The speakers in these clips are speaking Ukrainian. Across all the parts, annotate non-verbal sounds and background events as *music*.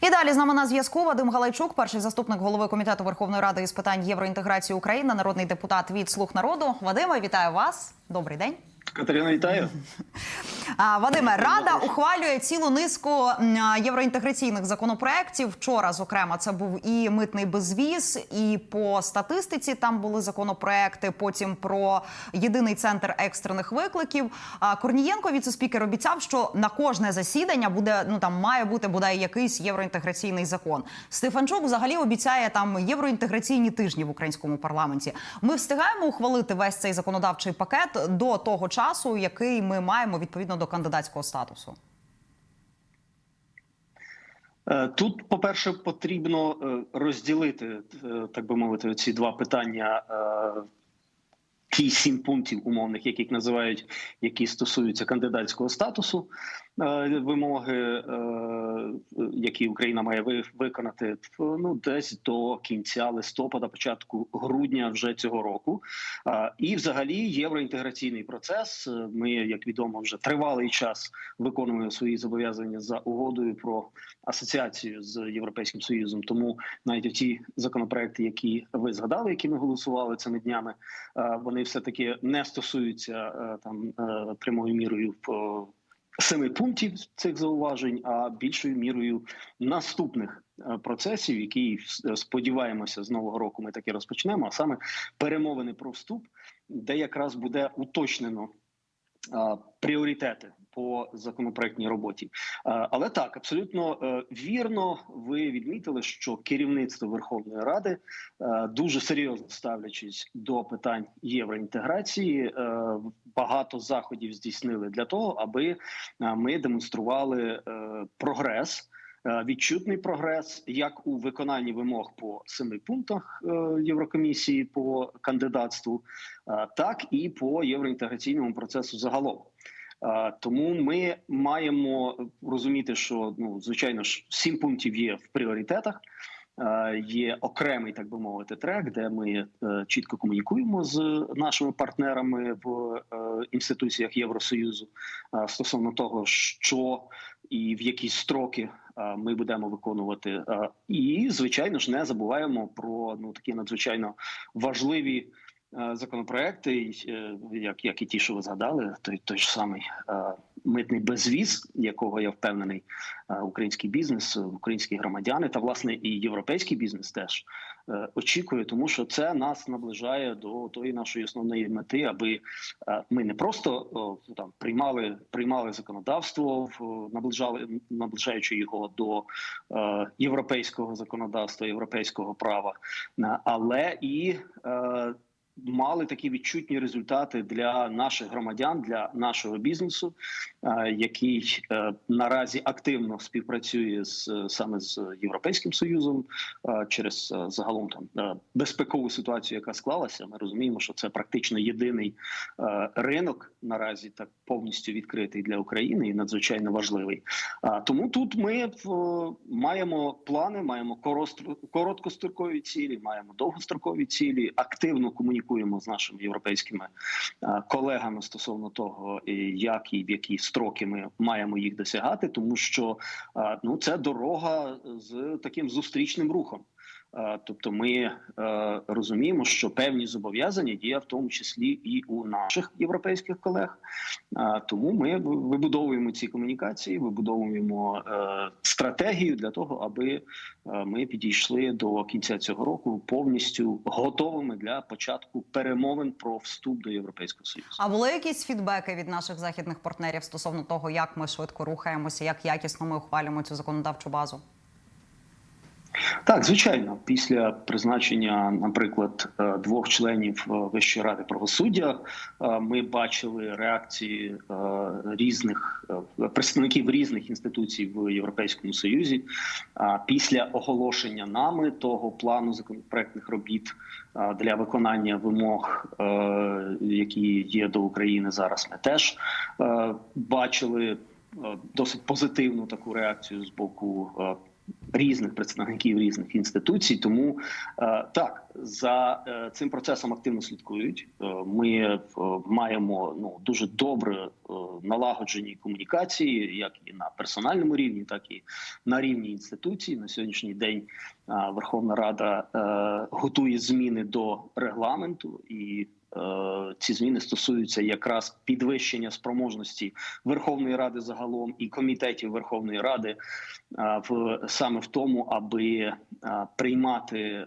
І далі з нами на зв'язку Вадим Галайчук, перший заступник голови комітету Верховної Ради із питань євроінтеграції України, народний депутат від Слуг народу. Вадиме, вітаю вас. Добрий день. Катерина, вітаю. *laughs* Вадиме, Рада ухвалює цілу низку євроінтеграційних законопроєктів. Вчора, зокрема, це був і митний безвіз, і по статистиці там були законопроекти. Потім про єдиний центр екстрених викликів. Корнієнко, віцеспікер, обіцяв, що на кожне засідання буде ну там має бути бодай якийсь євроінтеграційний закон. Стефанчук взагалі обіцяє там євроінтеграційні тижні в українському парламенті. Ми встигаємо ухвалити весь цей законодавчий пакет до того часу, який ми маємо відповідно до кандидатського статусу. Е, Тут, по-перше, потрібно е, розділити, е, так би мовити, ці два питання. Ті сім пунктів умовних, яких називають, які стосуються кандидатського статусу, вимоги, е, які Україна має ви- виконати ну десь до кінця листопада, початку грудня вже цього року. І, взагалі, євроінтеграційний процес. е, Ми, як відомо, вже тривалий час виконуємо свої зобов'язання за угодою про асоціацію з європейським союзом. Тому навіть ті законопроекти, які ви згадали, які ми голосували цими днями, е, вони все таки не стосуються е, там е, прямою мірою по семи пунктів цих зауважень, а більшою мірою наступних е, процесів, які е, сподіваємося з нового року. Ми таки розпочнемо. А саме перемовини про вступ, де якраз буде уточнено пріоритети по законопроектній роботі. Але так абсолютно е, вірно, ви відмітили, що керівництво Верховної Ради е, дуже серйозно ставлячись до питань євроінтеграції, е, багато заходів здійснили для того, аби е, ми демонстрували е, прогрес. е, Відчутний прогрес як у виконанні вимог по семи пунктах е, Єврокомісії по кандидатству, е, так і по євроінтеграційному процесу загалом. Е, Тому ми маємо розуміти, що ну звичайно ж сім пунктів є в пріоритетах. Е, Є окремий, так би мовити, трек, де ми е, чітко комунікуємо з нашими партнерами в інституціях Євросоюзу стосовно того, що і в які строки ми будемо виконувати. І звичайно ж не забуваємо про ну такі надзвичайно важливі законопроекти, е, як, як і ті, що ви згадали, той той ж самий е, митний безвіз, якого я впевнений, е, український бізнес, е, українські громадяни та власне і європейський бізнес теж е, очікує, тому що це нас наближає до тої нашої основної мети, аби е, ми не просто там приймали приймали законодавство, наближали наближаючи його до е, європейського законодавства, європейського права, е, але і е, мали такі відчутні результати для наших громадян, для нашого бізнесу, е, який е, наразі активно співпрацює з саме з Європейським Союзом е, через загалом там безпекову ситуацію, яка склалася. Ми розуміємо, що це практично єдиний ринок наразі так повністю відкритий для України і надзвичайно важливий. Тому тут ми маємо плани, маємо короткострокові цілі, маємо довгострокові цілі. Активно комунікуємо з нашими європейськими е, колегами стосовно того, як і в які строки ми маємо їх досягати, тому що е, ну це дорога з таким зустрічним рухом. Е, Тобто, ми е, розуміємо, що певні зобов'язання є в тому числі і у наших європейських колег. Е, Тому ми вибудовуємо ці комунікації, вибудовуємо стратегію для того, аби ми підійшли до кінця цього року повністю готовими для початку перемовин про вступ до Європейського Союзу. А були якісь фідбеки від наших західних партнерів стосовно того, як ми швидко рухаємося, як якісно ми ухвалюємо цю законодавчу базу? Так, звичайно, після призначення, наприклад, е, двох членів е, Вищої ради правосуддя, е, ми бачили реакції різних представників різних інституцій в Європейському Союзі. Після оголошення нами того плану законопроектних робіт для виконання вимог, які є до України зараз, ми теж бачили досить позитивну таку реакцію з боку. Різних представників різних інституцій. Тому е, так за е, цим процесом активно слідкують. Е, Ми маємо ну дуже добре налагоджені комунікації, як і на персональному рівні, так і на рівні інституцій. На сьогоднішній день Верховна Рада готує зміни до регламенту і. Е, Ці зміни стосуються якраз підвищення спроможності Верховної Ради загалом і комітетів Верховної Ради а, в саме в тому, аби приймати е,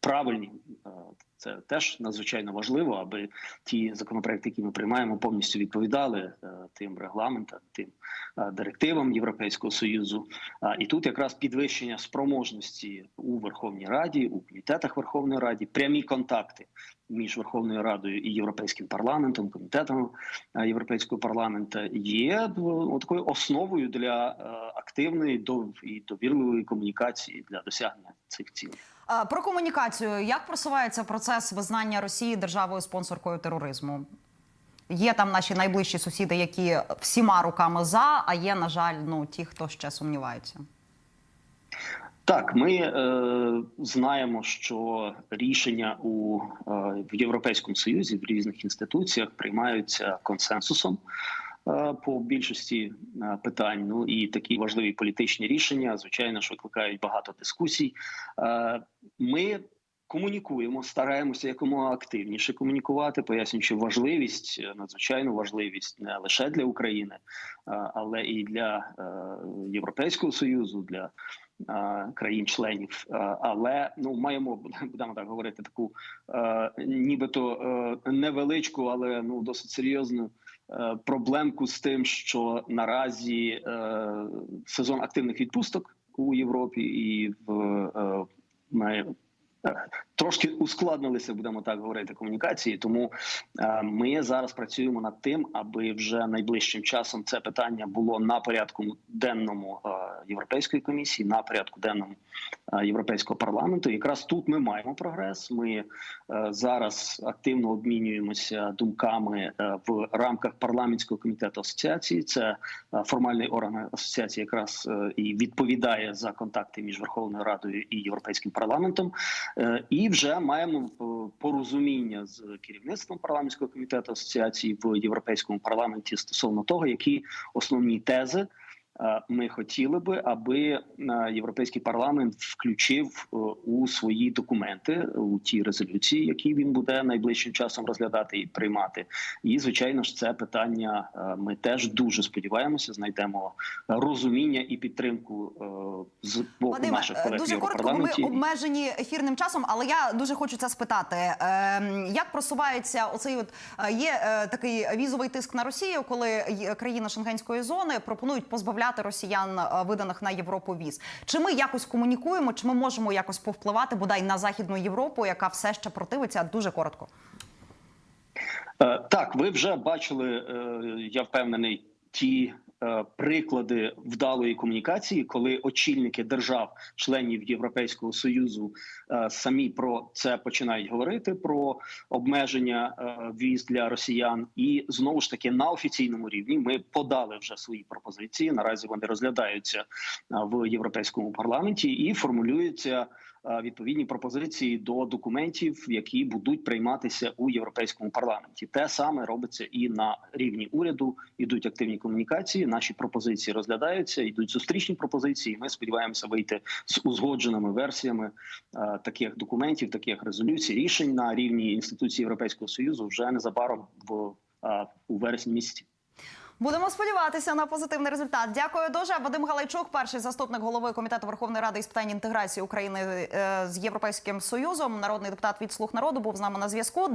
правильні. е, Це теж надзвичайно важливо, аби ті законопроекти, які ми приймаємо, повністю відповідали е, тим регламентам, тим е, директивам Європейського союзу. І тут якраз підвищення спроможності у Верховній Раді, у комітетах Верховної Ради, прямі контакти між Верховною Радою і Європейським парламентом, комітетом е, Європейського парламенту є е, такою основою для активної і довірливої комунікації для досягнення цих цілей. Про комунікацію як просувається процес визнання Росії державою спонсоркою тероризму? Є там наші найближчі сусіди, які всіма руками за, а є, на жаль, ну ті, хто ще сумнівається. Так, ми е, знаємо, що рішення у е, в Європейському Союзі в різних інституціях приймаються консенсусом е, по більшості е, питань. Ну і такі важливі політичні рішення, звичайно, ж викликають багато дискусій. Е, ми комунікуємо, стараємося якомога активніше комунікувати, пояснюючи важливість, е, надзвичайну важливість не лише для України, е, але і для е, Європейського союзу. для країн-членів, але ну маємо будемо так говорити таку нібито невеличку, але ну досить серйозну проблемку з тим, що наразі сезон активних відпусток у Європі і в Трошки ускладнилися, будемо так говорити, комунікації. Тому е, ми зараз працюємо над тим, аби вже найближчим часом це питання було на порядку денному е, Європейської комісії, на порядку денному Європейського парламенту. Якраз тут ми маємо прогрес. Ми е, зараз активно обмінюємося думками е, в рамках парламентського комітету асоціації. Це е, формальний орган асоціації, якраз е, і відповідає за контакти між Верховною Радою і Європейським парламентом. Е, І вже маємо е, порозуміння з керівництвом парламентського комітету асоціації в європейському парламенті стосовно того, які основні тези е, ми хотіли би, аби е, європейський парламент включив е, у свої документи у ті резолюції, які він буде найближчим часом розглядати і приймати. І звичайно ж, це питання е, ми теж дуже сподіваємося, знайдемо розуміння і підтримку е, з боку Вадиме, наших е, колег дуже коротко, ми обмежені ефірним часом, але я дуже хочу це спитати. Е, як просувається оцей от е, є е, такий візовий тиск на Росію, коли країни Шенгенської зони пропонують позбавляти росіян е, виданих на Європу віз? Чи ми якось комунікуємо, чи ми можемо якось повпливати бодай на західну Європу, яка все ще противиться? Дуже коротко. Е, Так, ви вже бачили, е, я впевнений, ті приклади вдалої комунікації, коли очільники держав, членів Європейського союзу, е, самі про це починають говорити про обмеження е, віз для росіян, і знову ж таки на офіційному рівні ми подали вже свої пропозиції. Наразі вони розглядаються е, в європейському парламенті і формулюються е, відповідні пропозиції до документів, які будуть прийматися у європейському парламенті. Те саме робиться і на рівні уряду. Ідуть активні комунікації. Наші пропозиції розглядаються, йдуть зустрічні пропозиції. Ми сподіваємося вийти з узгодженими версіями е, таких документів, таких резолюцій, рішень на рівні інституції Європейського союзу вже незабаром в е, у вересні місяці. Будемо сподіватися на позитивний результат. Дякую дуже. Вадим Галайчук, перший заступник голови комітету Верховної Ради із питань інтеграції України е, з Європейським Союзом, народний депутат від Слуг народу, був з нами на зв'язку.